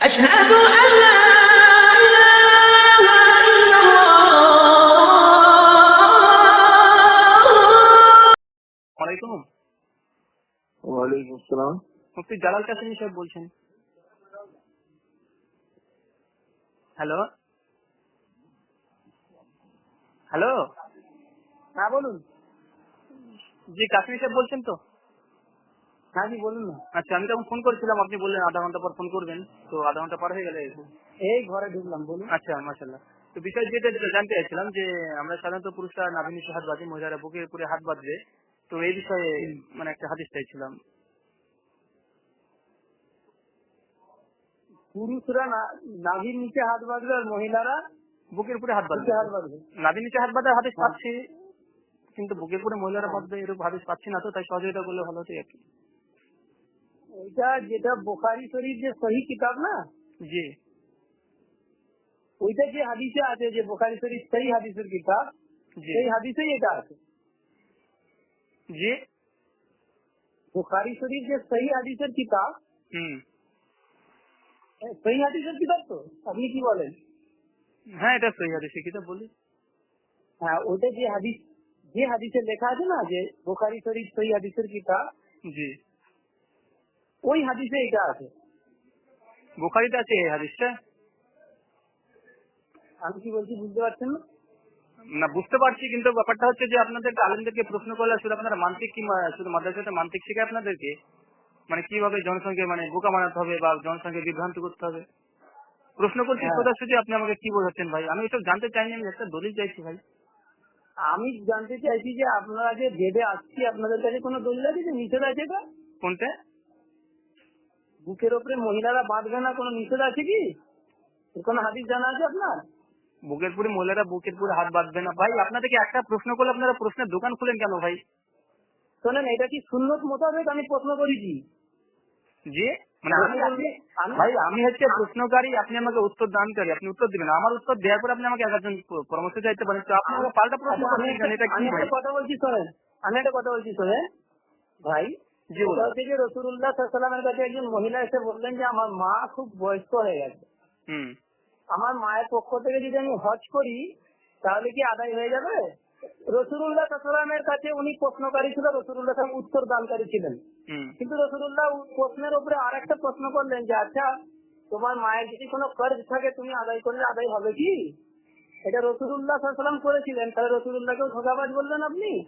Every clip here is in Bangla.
أشهد أن لا إله إلا الله ওয়ালাইকুম ওয়ালাইকুম আসসালাম মুফতি জালাল কাসিমি সাহেব বলছেন হ্যালো হ্যালো হ্যাঁ বলুন জি কাসিমি সাহেব বলছেন তো হ্যাঁ জি বলুন না। আচ্ছা আমি তখন ফোন করেছিলাম আপনি বললেন আধা ঘণ্টা পর ফোন করবেন তো আধা ঘণ্টা পার হয়ে গেলে এই ঘরে ঢুকলাম বলুন। আচ্ছা মাশাল্লাহ তো বিষয় যেটা যেটা জানতে চাইছিলাম যে আমরা সাধারণত পুরুষরা নাভি নিচে হাত বাঁধি মহিলারা বুকের উপরে হাত বাঁধবে তো এই বিষয়ে মানে একটা হাদিস চাইছিলাম। পুরুষরা নাভির নিচে হাত বাঁধবে আর মহিলারা বুকের উপরে হাত বাঁধবে হাত বাঁধবে নাভি নিচে হাত বাঁধার হাদিস পাচ্ছি কিন্তু বুকের উপরে মহিলারা বাঁধবে এরকম হাদিস পাচ্ছি না তো তাই সহযোগিতা করলে ভালো হতো আর কি। ওইটা যেটা বোখারি শরীফ যে সহি কিতাব না জি ওইটা যে হাদিসে আছে যে বোখারি শরীফ সেই হাদিসের কিতাব জি সেই হাদিসেই এটা আছে জি বোখারি শরীফ যে সহি হাদিসের কিতাব হুম এ, সহি হাদিসের কিতাব তো আপনি কি বলেন হ্যাঁ এটা সহি হাদিস কিতাব বলি হ্যাঁ ওইটা যে হাদিস যে হাদিসে লেখা আছে না যে বোখারি শরীফ সহি হাদিসের কিতাব জি ওই হাদিসে এটা আছে। বুখারিতে আছে এই হাদিসটা? আমি কি বলছি বুঝতে পারছেন না? না বুঝতে পারছি কিন্তু ব্যাপারটা হচ্ছে যে আপনাদের আলেমদেরকে প্রশ্ন করলে শুধু আপনারা মানসিক কি শুধু মাদ্রাসাতে মানসিক শেখায় আপনাদেরকে? মানে কীভাবে জনসংখ্যা মানে বোকা মানাতে হবে বা জনসংখ্যা বিভ্রান্ত করতে হবে? প্রশ্ন করছি হ্যাঁ। সোজাসুজি আপনি আমাকে কি বোঝাচ্ছেন ভাই? আমি এসব জানতে চাইনি আমি একটা দলিল চাইছি ভাই। আমি জানতে চাইছি যে আপনারা যে ভেবে আসছি আপনাদের কাছে কোনো দলিল আছে যে নিষেধ আছে কোনটা? বুকের ওপরে মহিলারা বাঁধবে না? কোনো নিষেধ আছে কি? কোনো হাদিস জানা আছে আপনার? বুকের পুরে মহিলারা বুকের পুরে হাত বাঁধবে না। ভাই আপনাদেরকে একটা প্রশ্ন করলে আপনারা প্রশ্নের দোকান খুলেন কেন ভাই? শোনেন এটা কি সুন্নত মোতাবেক আমি প্রশ্ন করেছি? জি মানে ভাই আমি হচ্ছে প্রশ্নকারী আপনি আমাকে উত্তর দানকারী আপনি উত্তর দিবেন আমার উত্তর দেওয়ার পরে আপনি আমাকে একজন পরামর্শ চাইতে পারেন। তো আপনি পাল্টা প্রশ্ন আচ্ছা? এটা কি কথা বলছি শোনেন। আমি একটা কথা বলছি শোনেন। ভাই যে রসুল্লাহ সাল্লামের কাছে একজন মহিলা এসে বললেন যে আমার মা খুব বয়স্ক হয়ে গেছে। আমার মায়ের পক্ষ থেকে যদি আমি হজ করি তাহলে কি আদায় হয়ে যাবে? রসুল্লাহ সাল্লামের কাছে উনি প্রশ্নকারী ছিল রসুল্লাহ সাল্লাম উত্তর দানকারী ছিলেন। কিন্তু রসুল্লাহ প্রশ্নের উপরে আর একটা প্রশ্ন করলেন যে আচ্ছা তোমার মায়ের যদি কোনো কর্জ থাকে তুমি আদায় করলে আদায় হবে কি? এটা রসুল্লাহ সাল্লাম করেছিলেন। তাহলে রসুল্লাহকেও ধোকাবাজ বললেন আপনি।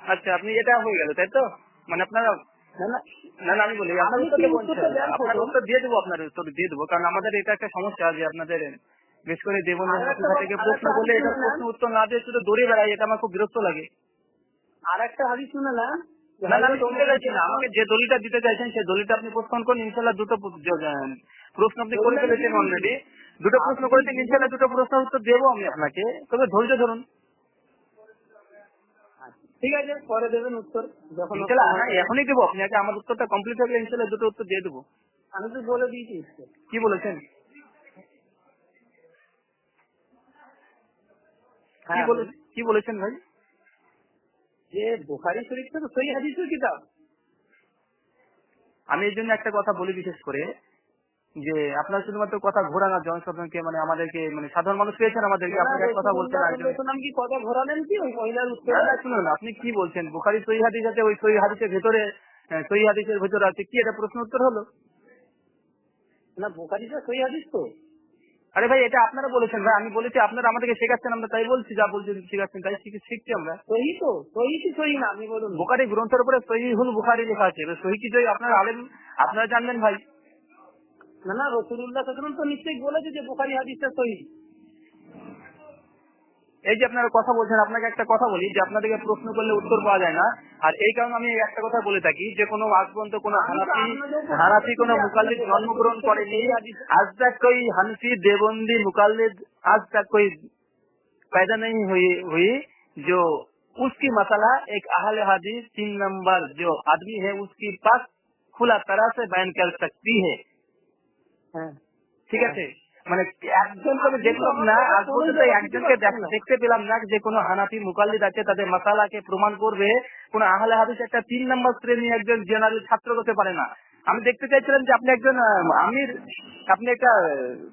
আচ্ছা আপনি এটা হয়ে গেল তাই তো? মানে আপনারা না না না না আমি বলি আপনার উত্তর উত্তরটা দেন আপনার উত্তর দিয়ে দেবো আপনার উত্তর দিয়ে দেবো কারণ আমাদের এটা একটা সমস্যা যে আপনাদের বেশ করে দেবন থেকে প্রশ্ন করলে এটা প্রশ্ন উত্তর না দিয়ে শুধু দৌড়ে বেড়াই এটা আমার খুব বিরক্ত লাগে। আর একটা হাদিস শুনে না আমি শুনতে চাইছি না আমাকে যে দলিটা দিতে চাইছেন সেই দলিটা আপনি প্রশ্ন করুন ইনশাল্লাহ দুটো প্রশ্ন আপনি করে ফেলেছেন অলরেডি দুটো প্রশ্ন করেছেন ইনশাল্লাহ দুটো প্রশ্ন উত্তর দেবো আমি আপনাকে। তবে ধৈর্য ধরুন। ঠিক আছে পরে দেবেন উত্তর। যখন হ্যাঁ এখনই দেবো আপনি আগে আমার উত্তরটা কমপ্লিট হয়ে গেলে ইনশাল্লাহ দুটো উত্তর দিয়ে দেবো। আমি তো বলে দিয়েছি কি বলেছেন? কি হ্যাঁ কি বলেছেন ভাই? যে বোখারি শরীফটা তো সই হাদিসের কিতাব। আমি এই জন্য একটা কথা বলি বিশেষ করে। যে আপনার শুধুমাত্র কথা ঘোরানো জনসাধারণকে মানে আমাদেরকে মানে সাধারণ মানুষ পেয়েছেন আমাদেরকে আপনাকে কথা একজন কি কথা ঘোরালেন কি? ওই মহিলার উত্তর শুনুন আপনি কি বলছেন? বুখারি সহি হাদিস আছে ওই সহি হাদিসের ভেতরে সহি হাদিসের ভেতরে আছে কি এটা প্রশ্ন উত্তর হলো? না বোখারিটা সই হাদিস তো। আরে ভাই এটা আপনারা বলেছেন ভাই আমি বলেছি আপনারা আমাদেরকে শেখাচ্ছেন আমরা তাই বলছি যা বলছেন শেখাচ্ছেন তাই শিখে- শিখছি আমরা। সহি তো সহি কি সহি না আপনি বলুন। বুখারি গ্রন্থের উপরে সহি হুল বুখারি লেখা আছে সহি কি জয় আপনারা আলেম আপনারা জানবেন ভাই। না না রসুল্লাহ সাল্লাম তো নিশ্চয়ই বলেছে যে বোখারি হাদিসটা সহি এই যে আপনারা কথা বলছেন আপনাকে একটা কথা বলি যে আপনাদেরকে প্রশ্ন করলে উত্তর পাওয়া যায় না আর এই কারণে আমি একটা কথা বলে থাকি যে কোনো আজ পর্যন্ত কোনো হানাফি হানাফি কোনো মুকাল্লিদ জন্মগ্রহণ করেনি আজ तक कोई हनफी देवबंदी मुकालिद आज तक कोई पैदा नहीं हुई हुई जो उसकी मसला एक अहल हदीस तीन नंबर जो आदमी है उसकी पास खुला तरह से बयान कर सकती है হ্যাঁ ঠিক আছে? মানে একজনকে আমি দেখলাম না আজ পর্যন্ত একজনকে দেখতে পেলাম না যে কোনো হানাফি মুকাল্লিদ আছে তাদের মাসালাকে প্রমাণ করবে। কোন আহলে হাদিস একটা তিন নম্বর শ্রেণি একজন জেনারেল ছাত্র হতে পারে না। আমি দেখতে চাইছিলাম যে আপনি একজন আমির আপনি একটা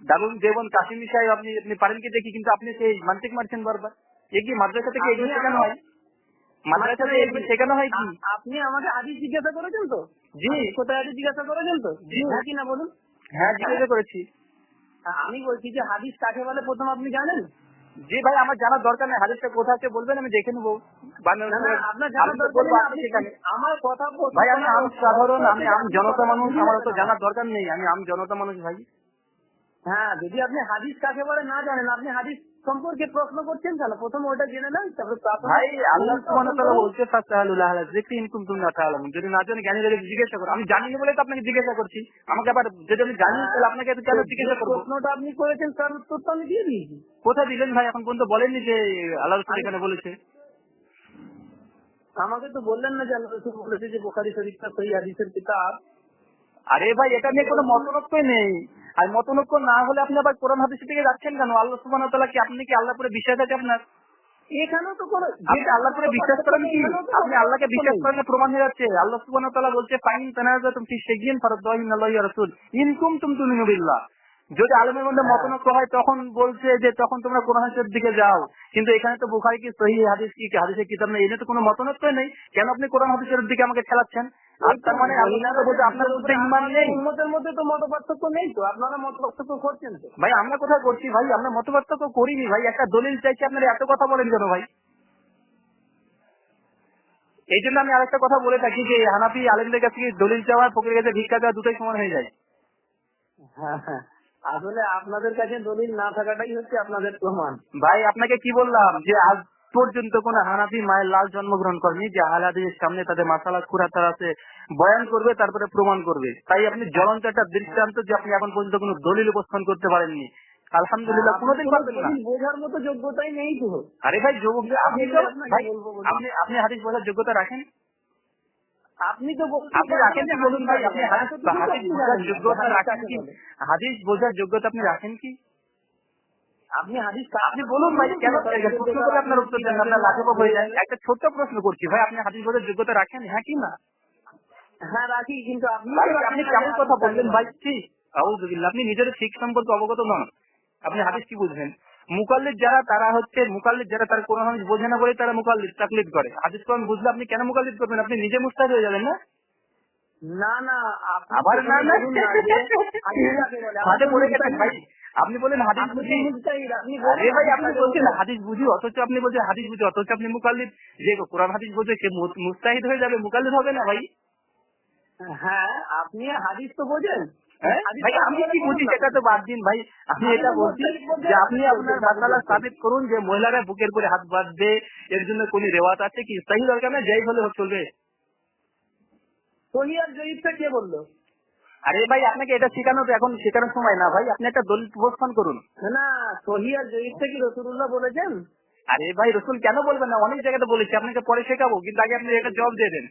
দারুণ দেবন কাশিমি সাহেব আপনি আপনি পারেন কি দেখি? কিন্তু আপনি সেই মানসিক মারছেন বারবার। এ কি মাদ্রাসা থেকে এগুলো শেখানো হয়? মাদ্রাসা থেকে এগুলো শেখানো হয় কি? আপনি আমাকে আদি জিজ্ঞাসা করেছেন তো? জি। কোথায় হাদিস জিজ্ঞাসা করেছেন তো? জি। হ্যাঁ না বলুন? হ্যাঁ জিজ্ঞাসা করেছি। আমি বলছি যে হাদিস কাকে বলে প্রথম আপনি জানেন? যে ভাই আমার জানার দরকার নেই। হাদিসটা কোথা আছে বলবেন আমি দেখে নেব। আমার কথা ভাই আমি আম সাধারণ আমি আম জনতা মানুষ আমার তো জানার দরকার নেই। আমি আম জনতা মানুষ ভাই। হ্যাঁ যদি আপনি হাদিস কাকে বলে না জানেন আপনি হাদিস সম্পর্কে প্রশ্ন করছেন তাহলে প্রথম ওটা জেনে নেন তারপরে ভাই আল্লাহ সুবহানাহু ওয়া তাআলা বলছে ফাসআলুল আহলা যিকরি ইন কুনতুম লা তাআলামুন। যদি না জানেন জ্ঞানীদের জিজ্ঞাসা করো। আমি জানি না বলে তো আপনাকে জিজ্ঞাসা করছি। আমাকে আবার যদি আমি জানি তাহলে আপনাকে তো কেন জিজ্ঞাসা করব। প্রশ্নটা আপনি করেছেন তার উত্তর তো আমি দিয়ে দিয়েছি। কোথায় দিলেন ভাই? এখন পর্যন্ত বলেননি যে আল্লাহ রাসূল এখানে বলেছে। আমাকে তো বললেন না যে আল্লাহ রসুল বলেছে যে বোখারি শরীফটা সেই হাদিসের কিতাব। আরে ভাই এটা নিয়ে কোনো মতনৈক্যই নেই। আর মতনৈক্য না হলে আপনি আবার কোরআন হাদিসের দিকে যাচ্ছেন কেন? আল্লাহ সুবান কি আপনি কি আল্লাহ করে বিশ্বাস আছে আপনার? এখানেও তো কোনো আপনি আল্লাহ করে বিশ্বাস করেন কি? আপনি আল্লাহকে বিশ্বাস। করেন প্রমাণ হয়ে যাচ্ছে। আল্লাহ তাআলা বলছে ফাইন তানাজাতুম ফি শাইইন ফারদ্দাহিন আল্লাহি ওয়া রাসূল। ইন কুনতুম তুমিনু বিল্লাহ। যদি আলমের মধ্যে। মতনৈক্য হয় তখন বলছে যে তখন তোমরা কোরআন হাদিসের দিকে যাও। কিন্তু এখানে তো বুখারী কি সহি হাদিস কি হাদিসের কিতাব নেই এনে তো কোনো মতনৈক্য নেই। কেন আপনি কোরআন হাদিসের দিকে আমাকে খেলাচ্ছেন? আর তার মানে আপনার মধ্যে ইমান নেই। উম্মতের মধ্যে তো মত পার্থক্য নেই তো আপনারা মত পার্থক্য করছেন তো। ভাই আমরা কোথায় করছি ভাই? আমরা করিনি ভাই। একটা দলিল চাইছি আপনারা এত কথা বলেন কেন ভাই? এই জন্য আমি আরেকটা কথা বলে থাকি যে হানাফি আলেমদের কাছে কি দলিল চাওয়া ফকিরের কাছে ভিক্ষা দেওয়া দুটোই সমান হয়ে যায়? হ্যাঁ হ্যাঁ। আসলে আপনাদের কাছে দলিল না থাকাটাই হচ্ছে আপনাদের প্রমাণ। ভাই আপনাকে কি বললাম যে আজ পর্যন্ত কোন হানাফি মায়ের লাল জন্মগ্রহণ করেনি যে আহলাদির সামনে তাদের মাসালা খুরাতার আছে বয়ান করবে তারপরে প্রমাণ করবে। তাই আপনি জ্বলন্ত একটা দৃষ্টান্ত যে আপনি এখন পর্যন্ত কোনো দলিল উপস্থান করতে পারেননি। আলহামদুলিল্লাহ কোনোদিন পারবেন না। বোঝার মতো যোগ্যতাই নেই তো। আরে ভাই আপনি বলুন। আপনি আপনি হাদিস বোঝার যোগ্যতা রাখেন? আপনি তো আপনি রাখেন যে বলুন ভাই আপনি হাদিস বোঝার যোগ্যতা রাখেন কি? হাদিস বোঝার যোগ্যতা আপনি রাখেন কি? আপনি হাদিস আপনি বলুন ভাই কেন প্রশ্ন করলে আপনার উত্তর দেন আপনার লাঘব হয়ে যায়। একটা ছোট্ট প্রশ্ন করছি ভাই আপনি হাদিস বোঝার যোগ্যতা রাখেন হ্যাঁ কি না? হ্যাঁ রাখি কিন্তু আপনি আপনি কেমন কথা বললেন ভাই? ঠিক আপনি নিজের ঠিক সম্পর্কে অবগত নন। আপনি হাদিস কি বুঝবেন? মুকাল্লিদ যারা তারা হচ্ছে মুকাল্লিদ যারা তারা কোন হাদিস বোঝে না বলে তারা মুকাল্লিদ তাকলিদ করে। হাদিস কোরআন বুঝলে আপনি কেন মুকাল্লিদ করবেন? আপনি নিজে মুস্তাহিদ হয়ে যাবেন না? না না আপনি আবার না? হাতে আপনি পড়ে গেছেন মুস্তাহিদ। ভাই। আপনি বলেন হাদিস বুঝি। আপনি আরে ভাই আপনি আপনি বলছেন হাদিস বুঝি অথচ আপনি বলছেন হাদিস বুঝি অথচ আপনি মুকাল্লিদ। যে কোরআন হাদিস বোঝে সে মুস্তাহিদ হয়ে যাবে মুকাল্লিদ হবে না ভাই। হ্যাঁ আপনি হাদিস তো বোঝেন। ভাই কাকে আমি কি বুঝি সেটা তো বাদ দিন ভাই। আপনি এটা বলছি যে আপনি আপনার মাসালা সাবিত করুন যে মহিলারা বুকের হাত বাঁধবে এর জন্য কোন রেওয়াত আছে কি? দরকার না যাই হলে চলবে। সহি আর জয়ীবটা কে বলল? আরে ভাই আপনাকে এটা শেখানো তো এখন শেখানোর সময় না ভাই। আপনি একটা দলিল উপস্থান করুন। না, সহি আর জয়ীবটা কি রসুল্লাহ বলেছেন? আরে ভাই রসুল কেন বলবেন না? অনেক জায়গাতে বলেছি আপনাকে পরে শেখাবো কিন্তু আগে আপনি একটা জবাব দিয়ে দেন।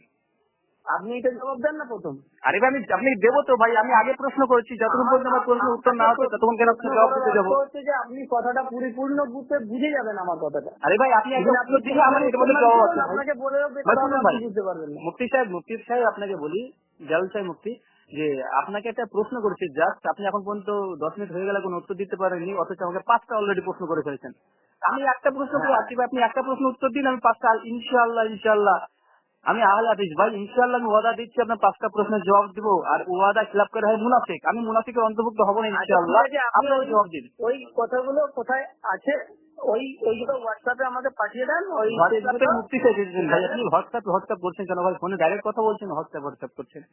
আপনি এটা জবাব দেন না প্রথম। আরে ভাই আমি আপনি দেবো তো ভাই আমি আগে প্রশ্ন করেছি যতক্ষণ পর্যন্ত আমার প্রশ্ন উত্তর না হতো ততক্ষণ কেন আপনি জবাব দিতে যাব? হচ্ছে যে আপনি কথাটা পরিপূর্ণ বুঝতে বুঝে যাবেন আমার কথাটা। আরে ভাই আপনি উত্তর দিলে আমার এর মধ্যে জবাব আছে আপনাকে বলেও। বুঝতে পারবেন না। মুফতি সাহেব মুফতি সাহেব আপনাকে বলি জাল সাহেব মুফতি যে আপনাকে একটা প্রশ্ন করেছি জাস্ট আপনি এখন পর্যন্ত দশ মিনিট হয়ে গেলে কোনো উত্তর দিতে পারেননি অথচ আমাকে পাঁচটা অলরেডি প্রশ্ন করে ফেলেছেন। আমি একটা প্রশ্ন করে আসছি আপনি একটা প্রশ্ন উত্তর দিন আমি পাঁচটা ইনশাল্লাহ ইনশাআল্লাহ। আমি আহল হাদিস। ভাই ইনশাআল্লাহ আমি ওয়াদা দিচ্ছি আপনার পাঁচটা প্রশ্নের জবাব দিব। আর ওয়াদা খিলাপ করে হয় মুনাফিক। আমি মুনাফিকের অন্তর্ভুক্ত হব না ইনশাআল্লাহ। আচ্ছা, আপনি আপনার জবাব দিন। ওই কথাগুলো কোথায় আছে? ওই ওইগুলো হোয়াটসঅ্যাপে পাঠিয়ে দেন ওই হোয়াটসঅ্যাপে মুক্তি চেয়ে ভাই আপনি হোয়াটসঅ্যাপ হোয়াটসঅ্যাপ করছেন কেন? ভাই ফোনে ডাইরেক্ট কথা বলছেন হোয়াটসঅ্যাপ হোয়াটসঅ্যাপ করছেন।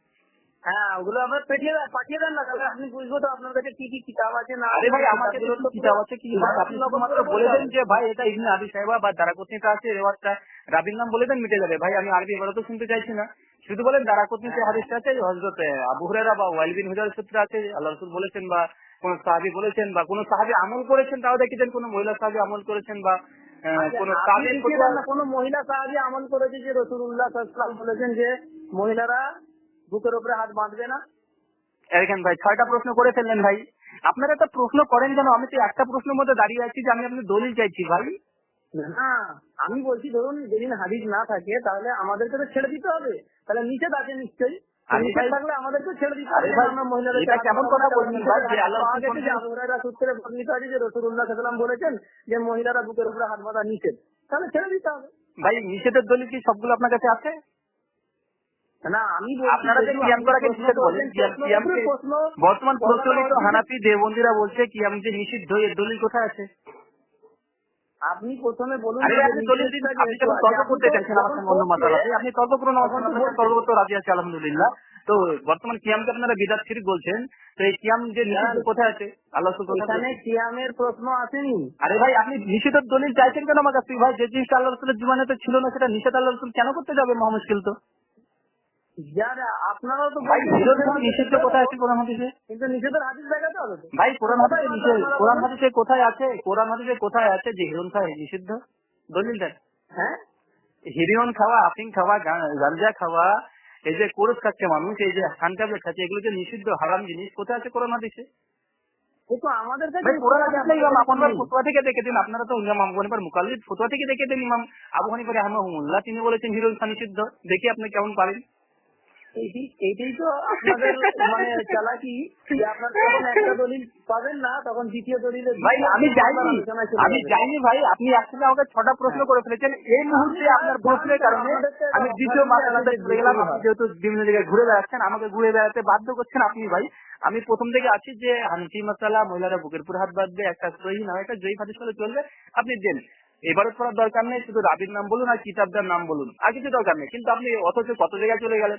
হ্যাঁ ওগুলো আমার পাঠিয়ে দেন পাঠিয়ে দেন না তাহলে আপনি বুঝব তো আপনার কাছে কি কি কিতাব আছে না আরে ভাই আমার কাছে কিতাব আছে কি আপনি শুধুমাত্র বলে দেন যে ভাই এটা ইবনে আবি সাহেবা বা দারাকুতনিতে আছে রেওয়াজটা রাবির নাম বলে দেন মিটে যাবে। ভাই আমি আরবি এবারে তো শুনতে চাইছি না। শুধু বলেন দারাকুতনিতে হাদিসটা আছে হযরত আবু হুরায়রা বা ওয়াইল বিন হুজার সূত্রে আছে আল্লাহ রসুল বলেছেন বা কোন সাহাবী বলেছেন বা কোন সাহাবী আমল করেছেন তাও দেখি দেন কোন মহিলা সাহাবী আমল করেছেন বা কোন তাবিন দেখিয়ে কোনো মহিলা সাহাবি আমল করেছে যে রসুল্লাহ সাল্লাম বলেছেন যে মহিলারা বুকের উপরে হাত বাঁধবে না? দেখেন ভাই ছয়টা প্রশ্ন করে ফেললেন ভাই। আপনারা একটা প্রশ্ন করেন কেন? আমি তো একটা প্রশ্নের মধ্যে দাঁড়িয়ে আছি যে আমি আপনি দলিল চাইছি ভাই। না আমি বলছি ধরুন যেদিন হাদিস না থাকে তাহলে আমাদেরকে তো ছেড়ে দিতে হবে। তাহলে নিষেধ আছে নিশ্চয়ই। বলছেন যে মহিলারা বুকের উপরে হাত বাঁধা নিষেধ। তাহলে ছেড়ে দিতে হবে। ভাই নিষেধের দলিল কি সবগুলো আপনার কাছে আছে? না আমি আপনারা যে কিয়াম করাকে প্রশ্ন নিষেধ বলেন করলেন, কিয়াম প্রশ্নের কিয়ামকে প্রশ্ন বর্তমান প্রচলিত হানাফি দেবন্দিরা বলছে কিয়াম যে নিষিদ্ধ এর দলিল কোথায় আছে? আপনি প্রথমে বলুন আপনি যখন তর্ক করতে চাইছেন আমার সঙ্গে অন্য যখন আপনি তর্ক করুন আমার সঙ্গে তর্ক করতে রাজি আছে আলহামদুলিল্লাহ। তো বর্তমান কিয়ামকে আপনারা বিদাত শিরিক বলছেন তো এই কিয়াম যে নিষিদ্ধ কোথায় আছে? আল্লাহ এখানে কিয়ামের প্রশ্ন আসেনি। আরে ভাই আপনি নিষেধের দলিল চাইছেন কেন আমার কাছ ভাই যে জিনিসটা আল্লাহ রসুলের জীবনে তো ছিল না সেটা নিষেধ আল্লাহ রসুল কেন করতে যাবে মহা মুশকিল তো? যারা আপনারাও তো ভাই বলছেন। কোনো নিষিদ্ধ কোথায় আছে কোরআন হাদিসে? কিন্তু নিষেধের হাদিস দেখাতে হবে। ভাই কোরআন হাদিসে নিষেধ কোরআন হাদিসে কোথায় আছে? কোরআন হাদিসে কোথায় আছে? যে হিরণ খাওয়া নিষিদ্ধ? দলিল দেন হ্যাঁ? হিরিয়ন খাওয়া আফিং খাওয়া গাঞ্জা খাওয়া এই যে কোরস খাচ্ছে মানুষ এই যে হান ট্যাবলেট খাচ্ছে এগুলো যে নিষিদ্ধ হারাম জিনিস কোথায় আছে কোরআন হাদিসে? আমাদের কাছে ফতোয়া থেকে দেখে দিন আপনারা তো ইমাম আবু হানিফার মুকাল্লিদ ফতোয়া থেকে দেখে দিন ইমাম আবু হানিফা রাহমাহুল্লাহ তিনি বলেছেন খাওয়া নিষিদ্ধ। দেখি আপনি কেমন পারেন। এইটাই তো আপনাদের মানে চালাকি যে আপনার যখন একটা দলিল পাবেন না তখন দ্বিতীয় দলিলে ভাই আমি যাইনি। আমি যাইনি ভাই। আপনি একসাথে আমাকে ছটা প্রশ্ন করে ফেলেছেন। এই মুহূর্তে আপনার প্রশ্নের কারণে আমি দ্বিতীয় চলে গেলাম। যেহেতু বিভিন্ন জায়গায় ঘুরে বেড়াচ্ছেন আমাকে ঘুরে বেড়াতে বাধ্য করছেন আপনি ভাই। আমি প্রথম থেকে আছি যে হানফি মাসালা মহিলারা বুকের পুর হাত বাঁধবে একটা সহি না একটা জয়ী হাদিস করে চলবে আপনি দেন। এবারে করার দরকার নেই শুধু রাবির নাম বলুন আর কিতাবদার নাম বলুন। আর কিছু দরকার নেই। কিন্তু আপনি অথচ কত জায়গায় চলে গেলেন?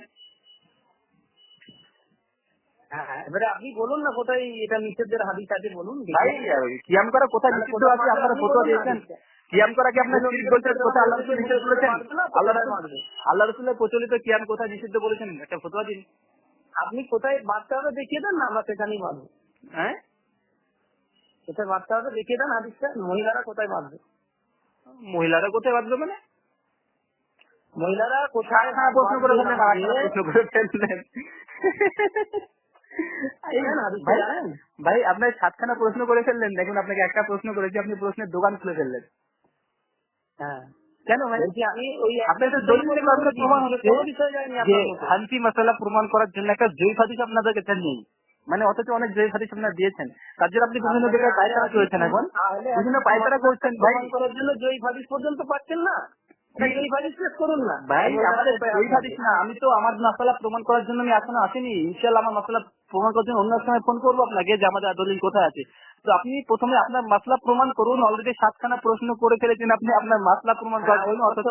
হ্যাঁ, এবারে আপনি বলুন না কোথায় এটা নিষেধের হাদিস আছে বলুন ভাই কিয়াম করা কোথায় নিষিদ্ধ আছে? আপনারা ফটো দিয়েছেন। কিয়াম করা কি আপনার শিরিক বলছেন? কোথায় আল্লাহ রসুল নিষেধ করেছেন আল্লাহ আল্লাহ রসুলের প্রচলিত কিয়াম কোথায় নিষিদ্ধ বলেছেন? একটা ফতোয়া দিন। আপনি কোথায় হবে দেখিয়ে দেন না আমরা সেখানেই বাঁধবো হ্যাঁ? কোথায় হবে দেখিয়ে দেন হাদিসটা মহিলারা কোথায় বাঁধবে মহিলারা কোথায় বাঁধবে মানে? মহিলারা কোথায় প্রশ্ন করে একটা বাঁধবে? প্রশ্ন করে ভাই আপনার সাতখানা প্রশ্ন করে ফেললেন। দেখুন আপনাকে একটা প্রশ্ন করেছি আপনি প্রশ্নের দোকান খুলে ফেললেন। হ্যাঁ। কেন ভাই? আপনার তো প্রমাণ যে মশলা প্রমাণ করার জন্য একটা জয়ী হাদিস আপনাদের কাছে নেই মানে অথচ অনেক জয়ী হাদিস আপনারা দিয়েছেন। তার জন্য আপনি বিভিন্ন জায়গায় পায়তারা করেছেন এখন। বিভিন্ন পায়তারা করছেন ভাই। করার জন্য জয়ী হাদিস পর্যন্ত পাচ্ছেন না? আমি তো আমার মশলা প্রমাণ করার জন্য আমি এখনও আসিনি। ইনশাল্লাহ আমার মশলা প্রমাণ করার জন্য অন্য সময় ফোন করব আপনাকে যে আমাদের দলিল কোথায় আছে। তো আপনি প্রথমে আপনার মাসলা প্রমাণ করুন অলরেডি সাতখানা প্রশ্ন করে ফেলেছেন আপনি আপনার মাসলা প্রমাণ করার জন্য অথচ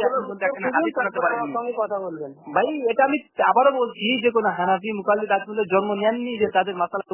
ভাই এটা আমি আবারও বলছি যে কোনো হানাফি মুকাল্লিদ আজমুলের জন্ম নেননি যে তাদের মাসালা